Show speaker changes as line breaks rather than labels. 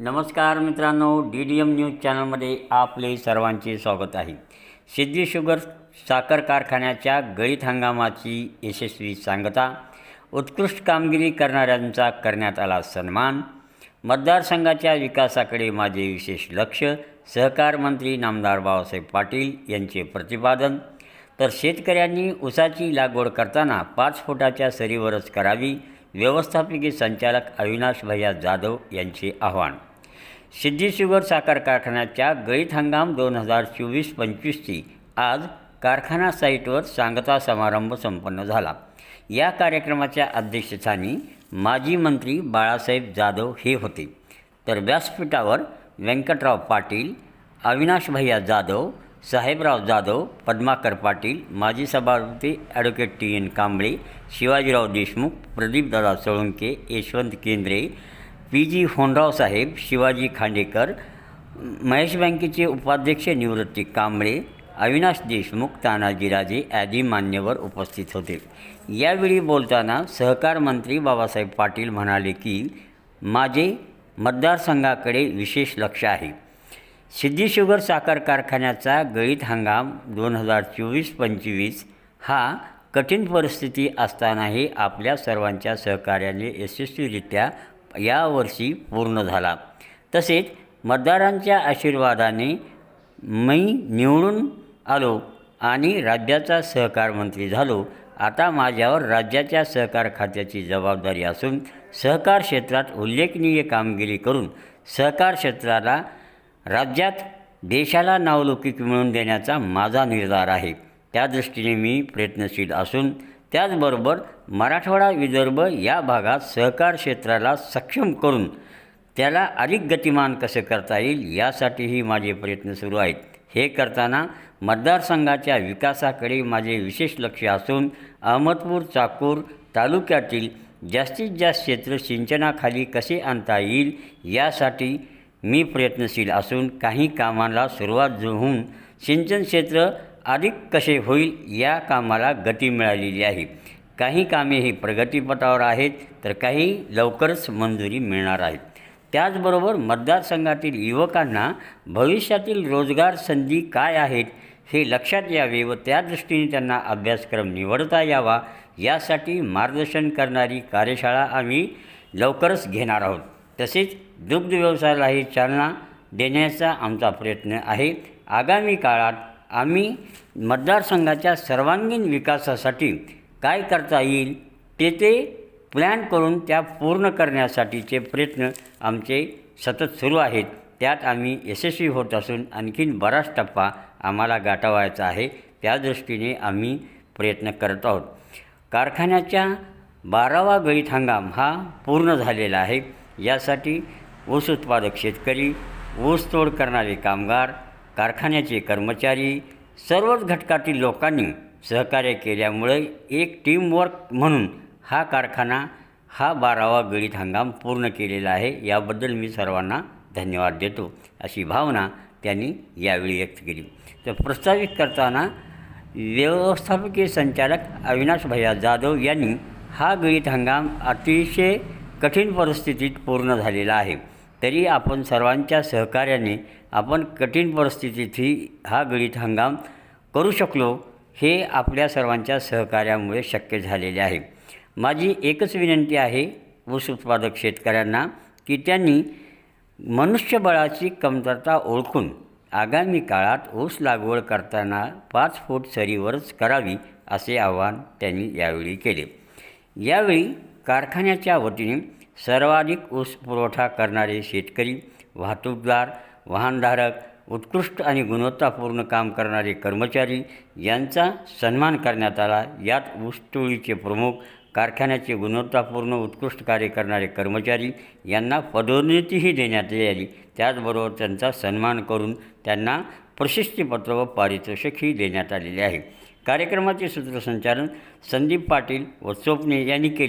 नमस्कार मित्रांनो D D M news चॅनलमध्ये आपले सर्वांचे स्वागत आहे. सिद्धी शुगर साखर कारखान्याच्या गळीत हंगामाची यशस्वी सांगता उत्कृष्ट कामगिरी करणाऱ्यांचा करण्यात आला सन्मान मतदारसंघाच्या विकासाकडे माझे विशेष लक्ष सहकार मंत्री नामदार बाबासाहेब पाटील यांचे प्रतिपादन तर शेतकऱ्यांनी ऊसाची लागवड करताना पाच फुटाच्या सरीवरच करावी व्यवस्थापकीय संचालक अविनाश भैया जाधव यांचे आव्हान. सिद्धी शुगर साखर कारखान्याच्या गळीत हंगाम दोन हजार चोवीस पंचवीसची आज कारखाना साईटवर सांगता समारंभ संपन्न झाला. या कार्यक्रमाच्या अध्यक्षस्थानी माजी मंत्री बाळासाहेब जाधव हे होते. तर व्यासपीठावर व्यंकटराव पाटील अविनाश भैया जाधव साहेबराव जाधव पद्माकर पाटील माजी सभापती advocate T N Kamble Shivajirao Deshmukh Pradeepdada Solanke Yashwant Kendre P G Honrao साहेब शिवाजी खांडेकर महेश बँकेचे उपाध्यक्ष निवृत्ती कांबळे अविनाश देशमुख तानाजीराजे आदी मान्यवर उपस्थित होते. यावेळी बोलताना सहकार मंत्री बाबासाहेब पाटील म्हणाले की माझे मतदारसंघाकडे विशेष लक्ष आहे. सिद्धी शुगर साखर कारखान्याचा गळीत हंगाम दोन हजार चोवीस पंचवीस हा कठीण परिस्थिती असतानाही आपल्या सर्वांच्या सहकार्याने यशस्वीरित्या यावर्षी पूर्ण झाला. तसेच मतदारांच्या आशीर्वादाने मी निवडून आलो आणि राज्याचा सहकार मंत्री झालो. आता माझ्यावर राज्याच्या सहकार खात्याची जबाबदारी असून सहकार क्षेत्रात उल्लेखनीय कामगिरी करून सहकार क्षेत्राला राज्यात देशाला नावलौकिक मिळवून देण्याचा माझा निर्धार आहे. त्या दृष्टीने मी प्रयत्नशील असून त्याचबरोबर मराठवाडा विदर्भ या भागात सहकार क्षेत्राला सक्षम करून त्याला अधिक गतिमान कसं करता येईल यासाठीही माझे प्रयत्न सुरू आहेत. हे करताना मतदारसंघाच्या विकासाकडे माझे विशेष लक्ष असून अहमदपूर चाकूर तालुक्यातील जास्तीत जास्त क्षेत्र सिंचनाखाली कसे आणता येईल यासाठी मी प्रयत्नशील असून काही कामाला सुरुवात जो होऊन सिंचन क्षेत्र अधिक कसे होईल या कामाला गती मिळालेली आहे. काही कामे ही प्रगतीपथावर आहेत तर काही लवकरच मंजुरी मिळणार आहेत त्याचबरोबर मतदारसंघातील युवकांना भविष्यातील रोजगार संधी काय आहेत हे लक्षात यावे व त्या दृष्टीने त्यांना अभ्यासक्रम निवडता यावा यासाठी मार्गदर्शन करणारी कार्यशाळा आम्ही लवकरच घेणार आहोत. तसेच दुग्ध व्यवसायालाही चालना देण्याचा आमचा प्रयत्न आहे. आगामी काळात आम्ही मतदारसंघाच्या सर्वांगीण विकासासाठी काय करता येईल ते ते प्लॅन करून त्या पूर्ण करण्यासाठीचे प्रयत्न आमचे सतत सुरू आहेत. त्यात आम्ही यशस्वी होत असून आणखीन बराच टप्पा आम्हाला गाठावायचा आहे. त्या दृष्टीने आम्ही प्रयत्न करत आहोत. कारखान्याच्या बारावा गळीत हंगाम हा पूर्ण झालेला आहे. यासाठी ऊस उत्पादक शेतकरी ऊसतोड करणारे कामगार कारखान्याचे कर्मचारी सर्वच घटकातील लोकांनी सहकार्य केल्यामुळे एक टीमवर्क म्हणून हा कारखाना हा बारावा गळीत हंगाम पूर्ण केलेला आहे. याबद्दल मी सर्वांना धन्यवाद देतो. अशी भावना त्यांनी यावेळी व्यक्त केली. तर प्रस्तावित करताना व्यवस्थापकीय संचालक अविनाश भैया जाधव यांनी हा गळीत हंगाम अतिशय कठीण परिस्थितीत पूर्ण झालेला आहे. तरी आपण सर्वांच्या सहकार्याने आपण कठीण परिस्थितीतही हा गळीत हंगाम करू शकलो हे आपल्या सर्वांच्या सहकार्यामुळे शक्य झालेले आहे. माझी एकच विनंती आहे ऊस उत्पादक शेतकऱ्यांना की त्यांनी मनुष्यबळाची कमतरता ओळखून आगामी काळात ऊस लागवड करताना पाच फूट सरीवरच करावी असे आवाहन त्यांनी यावेळी केले. यावेळी कारखान्याच्या वतीने सर्वाधिक ऊस पुरवठा करणारे शेतकरी वाहतूकदार वाहनधारक उत्कृष्ट आणि गुणवत्तापूर्ण काम करणारे कर्मचारी यांचा सन्मान करण्यात आला. यात ऊसतोळीचे प्रमुख कारखान्याचे गुणवत्तापूर्ण उत्कृष्ट कार्य करणारे कर्मचारी यांना पदोन्नतीही देण्यात आली. त्याचबरोबर त्यांचा सन्मान करून त्यांना प्रशस्तीपत्र व पारितोषिकही देण्यात आलेले आहे. कार्यक्रमाचे सूत्रसंचालन संदीप पाटील व चोपणे यांनी केले.